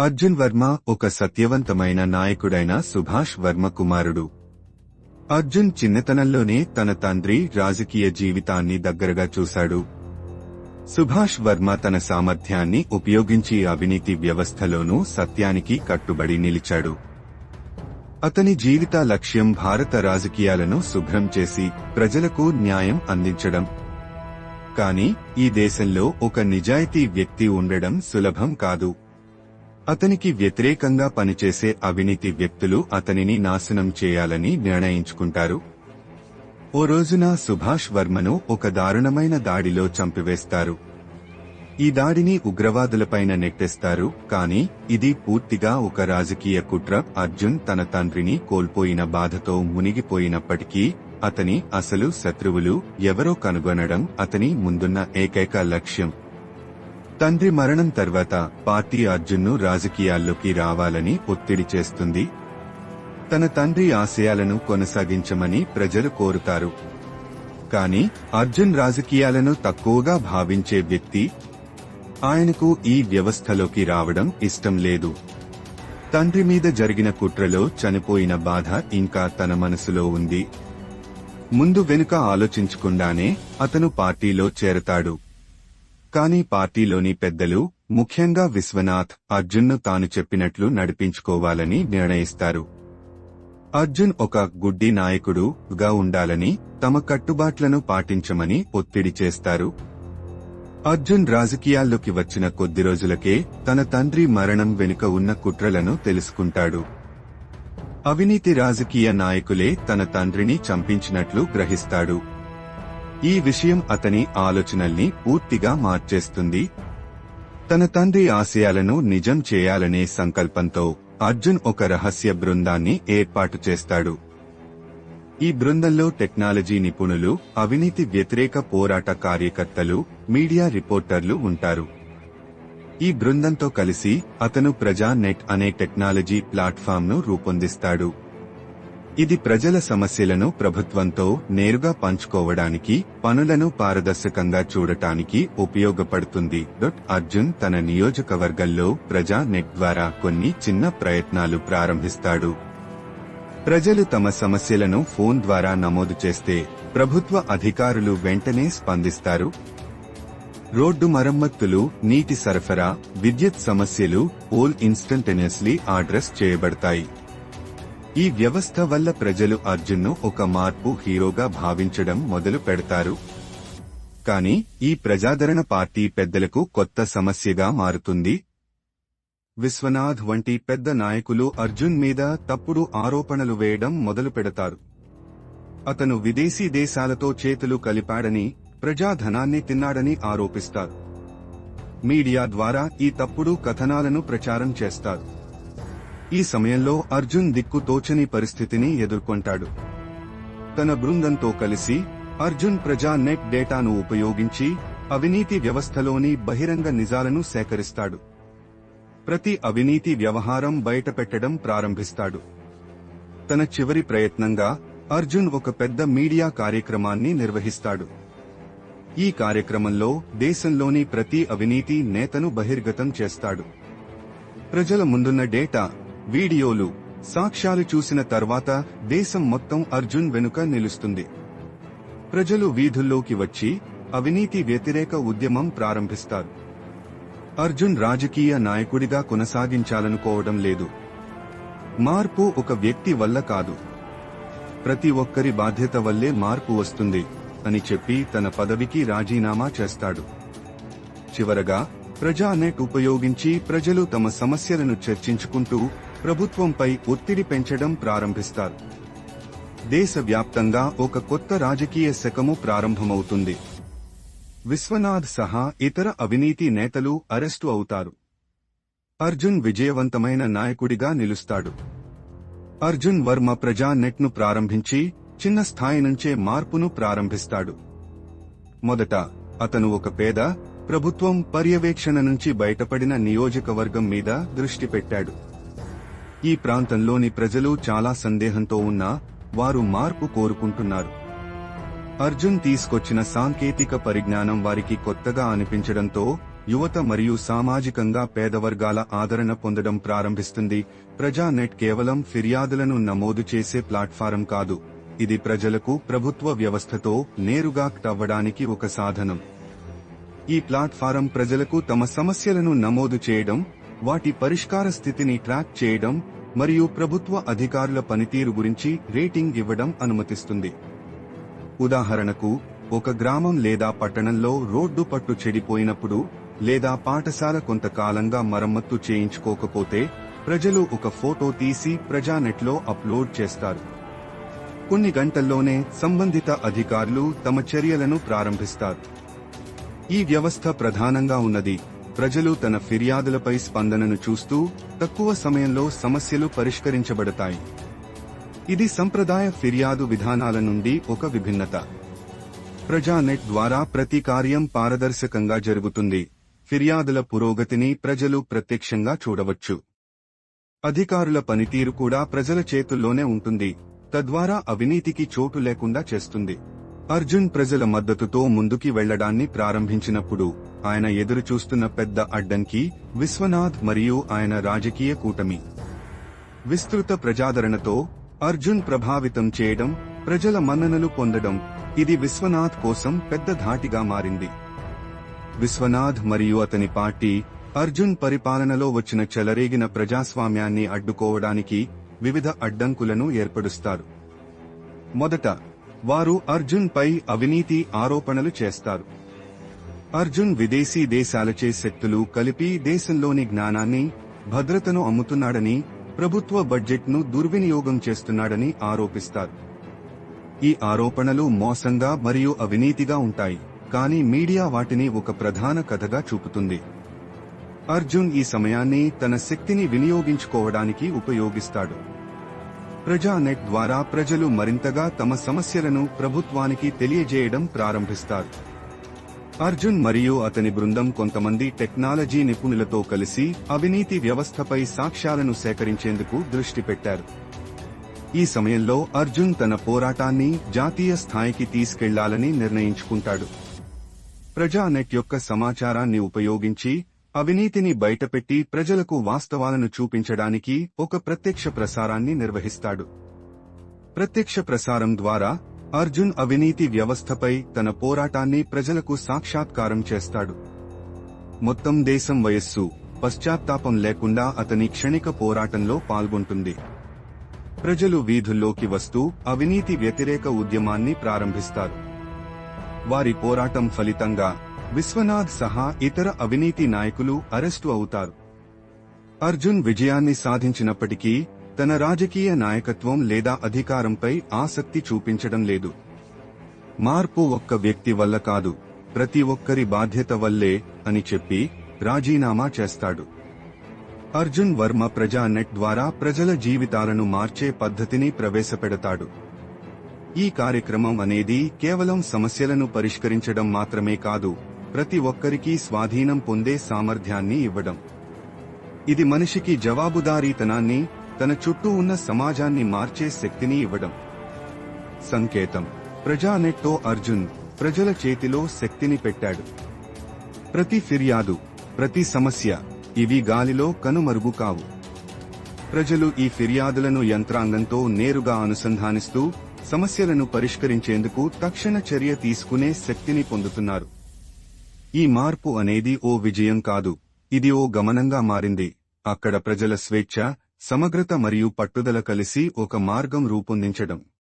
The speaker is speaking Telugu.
అర్జున్ వర్మ ఒక సత్యవంతమైన నాయకుడైన సుభాష్ వర్మ కుమారుడు. అర్జున్ చిన్నతనంలోనే తన తండ్రి రాజకీయ జీవితాన్ని దగ్గరగా చూశాడు. సుభాష్ వర్మ తన సామర్థ్యాన్ని ఉపయోగించి అవినీతి వ్యవస్థలోనూ సత్యానికి కట్టుబడి నిలిచాడు. అతని జీవిత లక్ష్యం భారత రాజకీయాలను శుభ్రం చేసి ప్రజలకు న్యాయం అందించడం. కాని ఈ దేశంలో ఒక నిజాయితీ వ్యక్తి ఉండడం సులభం కాదు. అతనికి వ్యతిరేకంగా పనిచేసే అవినీతి వ్యక్తులు అతనిని నాశనం చేయాలని నిర్ణయించుకుంటారు. ఓ రోజున సుభాష్ వర్మను ఒక దారుణమైన దాడిలో చంపివేస్తారు. ఈ దాడిని ఉగ్రవాదులపైన నెట్టేస్తారు కాని ఇది పూర్తిగా ఒక రాజకీయ కుట్ర. అర్జున్ తన తండ్రిని కోల్పోయిన బాధతో మునిగిపోయినప్పటికీ అతని అసలు శత్రువులు ఎవరో కనుగొనడం అతని ముందున్న ఏకైక లక్ష్యం. తండ్రి మరణం తర్వాత పార్టీ అర్జున్ను రాజకీయాల్లోకి రావాలని ఒత్తిడి చేస్తుంది. తన తండ్రి ఆశయాలను కొనసాగించమని ప్రజలు కోరుతారు. కాని అర్జున్ రాజకీయాలను తక్కువగా భావించే వ్యక్తి ఆయనకు ఈ వ్యవస్థలోకి రావడం ఇష్టం లేదు. తండ్రి మీద జరిగిన కుట్రలో చనిపోయిన బాధ ఇంకా తన మనసులో ఉంది. ముందు వెనుక ఆలోచించకుండానే అతను పార్టీలో చేరతాడు. కానీ పార్టీలోని పెద్దలు ముఖ్యంగా విశ్వనాథ్ అర్జున్ను తాను చెప్పినట్లు నడిపించుకోవాలని నిర్ణయిస్తారు. అర్జున్ ఒక గుడ్డి నాయకుడు గా ఉండాలని తమ కట్టుబాట్లను పాటించమని ఒత్తిడి చేస్తారు. అర్జున్ రాజకీయాల్లోకి వచ్చిన కొద్ది రోజులకే తన తండ్రి మరణం వెనుక ఉన్న కుట్రలను తెలుసుకుంటాడు. అవినీతి రాజకీయ నాయకులే తన తండ్రిని చంపించినట్లు గ్రహిస్తాడు. ఈ విషయం అతని ఆలోచనల్ని పూర్తిగా మార్చేస్తుంది. తన తండ్రి ఆశయాలను నిజం చేయాలనే సంకల్పంతో అర్జున్ ఒక రహస్య బృందాన్ని ఏర్పాటు చేస్తాడు. ఈ బృందంలో టెక్నాలజీ నిపుణులు అవినీతి వ్యతిరేక పోరాట కార్యకర్తలు మీడియా రిపోర్టర్లు ఉంటారు. ఈ బృందంతో కలిసి అతను ప్రజా నెట్ అనే టెక్నాలజీ ప్లాట్ఫామ్ను రూపొందిస్తాడు. ఇది ప్రజల సమస్యలను ప్రభుత్వంతో నేరుగా పంచుకోవడానికి పనులను పారదర్శకంగా చూడటానికి ఉపయోగపడుతుంది. డొట్ అర్జున్ తన నియోజకవర్గంలో ప్రజా నెట్ ద్వారా కొన్ని చిన్న ప్రయత్నాలు ప్రారంభిస్తాడు. ప్రజలు తమ సమస్యలను ఫోన్ ద్వారా నమోదు చేస్తే ప్రభుత్వ అధికారులు వెంటనే స్పందిస్తారు. రోడ్డు మరమ్మతులు నీటి సరఫరా విద్యుత్ సమస్యలు ఓల్ ఇన్స్టంటేనియస్లీ అడ్రస్ చేయబడతాయి. ఈ వ్యవస్థ వల్ల ప్రజలు అర్జున్ను ఒక మార్పు హీరోగా భావించడం మొదలు పెడతారు. కానీ ఈ ప్రజాదరణ పార్టీ పెద్దలకు కొత్త సమస్యగా మారుతుంది. విశ్వనాథ్ వంటి పెద్ద నాయకులు అర్జున్ మీద తప్పుడు ఆరోపణలు వేయడం మొదలు పెడతారు. అతను విదేశీ దేశాలతో చేతులు కలిపాడని ప్రజాధనాన్ని తిన్నాడని ఆరోపిస్తారు. మీడియా ద్వారా ఈ తప్పుడు కథనాలను ప్రచారం చేస్తారు. ఈ సమయంలో అర్జున్ దిక్కు తోచని పరిస్థితిని ఎదుర్కొంటాడు. తన బృందంతో కలిసి అర్జున్ ప్రజా నెట్ డేటాను ఉపయోగించి అవినీతి వ్యవస్థలోని బహిరంగ నిజాలను సేకరిస్తాడు. ప్రతి అవినీతి వ్యవహారం బయటపెట్టడం ప్రారంభిస్తాడు. తన చివరి ప్రయత్నంగా అర్జున్ ఒక పెద్ద మీడియా కార్యక్రమాన్ని నిర్వహిస్తాడు. ఈ కార్యక్రమంలో దేశంలోని ప్రతి అవినీతి నేతను బహిర్గతం చేస్తాడు. ప్రజల ముందున్న డేటా వీడియోలు సాక్ష్యాలు చూసిన తర్వాత దేశం మొత్తం అర్జున్ వెనుక నిలుస్తుంది. ప్రజలు వీధుల్లోకి వచ్చి అవినీతి వ్యతిరేక ఉద్యమం ప్రారంభిస్తారు. అర్జున్ రాజకీయ నాయకుడిగా కొనసాగించాలనుకోవడం లేదు. మార్పు ఒక వ్యక్తి వల్ల కాదు. ప్రతి ఒక్కరి బాధ్యత వల్లే మార్పు వస్తుంది అని చెప్పి తన పదవికి రాజీనామా చేస్తాడు. చివరగా ప్రజానెట్ ఉపయోగించి ప్రజలు తమ సమస్యలను చర్చించుకుంటూ ప్రభుత్వంపై ఒత్తిడి పెంచడం ప్రారంభిస్తారు. దేశవ్యాప్తంగా ఒక కొత్త రాజకీయ శకము ప్రారంభమవుతుంది. విశ్వనాథ్ సహా ఇతర అవినీతి నేతలు అరెస్టు అవుతారు. అర్జున్ విజయవంతమైన నాయకుడిగా నిలుస్తాడు. అర్జున్ వర్మ ప్రజా నెట్ను ప్రారంభించి చిన్న స్థాయి నుంచే మార్పును ప్రారంభిస్తాడు. మొదట అతను ఒక పేద ప్రభుత్వం పర్యవేక్షణ నుంచి బయటపడిన నియోజకవర్గం మీద దృష్టి పెట్టాడు. ఈ ప్రాంతంలోని ప్రజలు చాలా సందేహంతో ఉన్నా వారు మార్పు కోరుకుంటున్నారు. అర్జున్ తీసుకొచ్చిన సాంకేతిక పరిజ్ఞానం వారికి కొత్తగా అనిపించడంతో యువత మరియు సామాజికంగా పేదవర్గాల ఆదరణ పొందడం ప్రారంభిస్తుంది. ప్రజానెట్ కేవలం ఫిర్యాదులను నమోదు చేసే ప్లాట్ఫారం కాదు. ఇది ప్రజలకు ప్రభుత్వ వ్యవస్థతో నేరుగా తవ్వడానికి ఒక సాధనం. ఈ ప్లాట్ఫారం ప్రజలకు తమ సమస్యలను నమోదు చేయడం వాటి పరిష్కార స్థితిని ట్రాక్ చేయడం మరియు ప్రభుత్వ అధికారుల పనితీరు గురించి రేటింగ్ ఇవ్వడం అనుమతిస్తుంది. ఉదాహరణకు ఒక గ్రామం లేదా పట్టణంలో రోడ్డు పట్టు చెడిపోయినప్పుడు లేదా పాఠశాల కొంతకాలంగా మరమ్మత్తు చేయించుకోకపోతే ప్రజలు ఒక ఫోటో తీసి ప్రజానెట్లో అప్లోడ్ చేస్తారు. కొన్ని గంటల్లోనే సంబంధిత అధికారులు తమ చర్యలను ప్రారంభిస్తారు. ఈ వ్యవస్థ ప్రధానంగా ఉన్నది ప్రజలు తన ఫిర్యాదులపై స్పందనను చూస్తూ తక్కువ సమయంలో సమస్యలు పరిష్కరించబడతాయి. ఇది సంప్రదాయ ఫిర్యాదు విధానాల నుండి ఒక విభిన్నత. ప్రజానెట్ ద్వారా ప్రతి కార్యం పారదర్శకంగా జరుగుతుంది. ఫిర్యాదుల పురోగతిని ప్రజలు ప్రత్యక్షంగా చూడవచ్చు. అధికారుల పనితీరు కూడా ప్రజల చేతుల్లోనే ఉంటుంది. తద్వారా అవినీతికి చోటు లేకుండా చేస్తుంది. అర్జున్ ప్రజల మద్దతుతో ముందుకి వెళ్ళడాన్ని ప్రారంభించినప్పుడు ఆయన ఎదురుచూస్తున్న పెద్ద అడ్డంకి విశ్వనాథ్ మరియు ఆయన రాజకీయ కూటమి. విస్తృత ప్రజాదరణతో అర్జున్ ప్రభావితం చేయడం ప్రజల మన్ననలు పొందడం ఇది విశ్వనాథ్ కోసం పెద్ద ధాటిగా మారింది. విశ్వనాథ్ మరియు అతని పార్టీ అర్జున్ పరిపాలనలో వచ్చిన చెలరేగిన ప్రజాస్వామ్యాన్ని అడ్డుకోవడానికి వివిధ అడ్డంకులను ఏర్పరుస్తారు. మొదట వారు అర్జున్ పై అవినీతి ఆరోపణలు చేస్తారు. అర్జున్ విదేశీ దేశాలచే శక్తులు కలిపి దేశంలోని జ్ఞానాన్ని భద్రతను అమ్ముతున్నాడని ప్రభుత్వ బడ్జెట్ను దుర్వినియోగం చేస్తున్నాడని ఆరోపిస్తారు. ఈ ఆరోపణలు మోసంగా మరియు అవినీతిగా ఉంటాయి కానీ మీడియా వాటిని ఒక ప్రధాన కథగా చూపుతుంది. అర్జున్ ఈ సమయాన్ని తన శక్తిని వినియోగించుకోవడానికి ఉపయోగిస్తాడు. ప్రజానెట్ ద్వారా ప్రజలు మరింతగా తమ సమస్యలను ప్రభుత్వానికి తెలియజేయడం ప్రారంభిస్తారు. అర్జున్ మరియు అతని బృందం కొంతమంది టెక్నాలజీ నిపుణులతో కలిసి అవినీతి వ్యవస్థపై సాక్ష్యాలను సేకరించేందుకు దృష్టి పెట్టారు. ఈ సమయంలో అర్జున్ తన పోరాటాన్ని జాతీయ స్థాయికి తీసుకెళ్ళాలని నిర్ణయించుకుంటాడు. ప్రజానెట్ యొక్క సమాచారాన్ని ఉపయోగించి అవినీతిని బయటపెట్టి ప్రజలకు వాస్తవాలను చూపించడానికి ఒక ప్రత్యక్ష ప్రసారాన్ని నిర్వహిస్తాడు. ప్రత్యక్ష ప్రసారం ద్వారా అర్జున్ అవినీతి వ్యవస్థపై తన పోరాటాన్ని ప్రజలకు సాక్షాత్కారం చేస్తాడు. మొత్తం దేశం వయస్సు పశ్చాత్తాపం లేకుండా అతని క్షణిక పోరాటంలో పాల్గొంటుంది. ప్రజలు వీధుల్లోకి వస్తూ అవినీతి వ్యతిరేక ఉద్యమాన్ని ప్రారంభిస్తారు. వారి పోరాటం ఫలితంగా విశ్వనాథ్ సహా ఇతర అవినీతి నాయకులు అరెస్టు అవుతారు. అర్జున్ విజయాన్ని సాధించినప్పటికీ తన రాజకీయ నాయకత్వం లేదా అధికారంపై ఆసక్తి చూపించడం లేదు. మార్పు ఒక్క వ్యక్తి వల్ల కాదు ప్రతి ఒక్కరి బాధ్యత వల్లే అని చెప్పి రాజీనామా చేస్తాడు. అర్జున్ వర్మ ప్రజా నెట్ ద్వారా ప్రజల జీవితాలను మార్చే పద్ధతిని ప్రవేశపెడతాడు. ఈ కార్యక్రమం అనేది కేవలం సమస్యలను పరిష్కరించడం మాత్రమే కాదు ప్రతి ఒక్కరికీ స్వాధీనం పొందే సామర్థ్యాన్ని ఇవ్వడం. ఇది మనిషికి జవాబుదారీతనాన్ని తన చుట్టూ ఉన్న సమాజాన్ని మార్చే శక్తిని ఇవ్వడం. సంకేతం. ప్రజానెట్టో అర్జున్ ప్రజల చేతిలో శక్తిని పెట్టాడు. ప్రతి ఫిర్యాదు ప్రతి సమస్య ఇవి గాలిలో కనుమరుగు కావు. ప్రజలు ఈ ఫిర్యాదులను యంత్రాంగంతో నేరుగా అనుసంధానిస్తూ సమస్యలను పరిష్కరించేందుకు తక్షణ చర్య తీసుకునే శక్తిని పొందుతున్నారు. ఈ మార్పు అనేది ఓ విజయం కాదు. ఇది ఓ గమనంగా మారింది. అక్కడ ప్రజల స్వేచ్ఛ సమగ్రత మరియు పట్టుదల కలిసి ఒక మార్గం రూపొందించడం.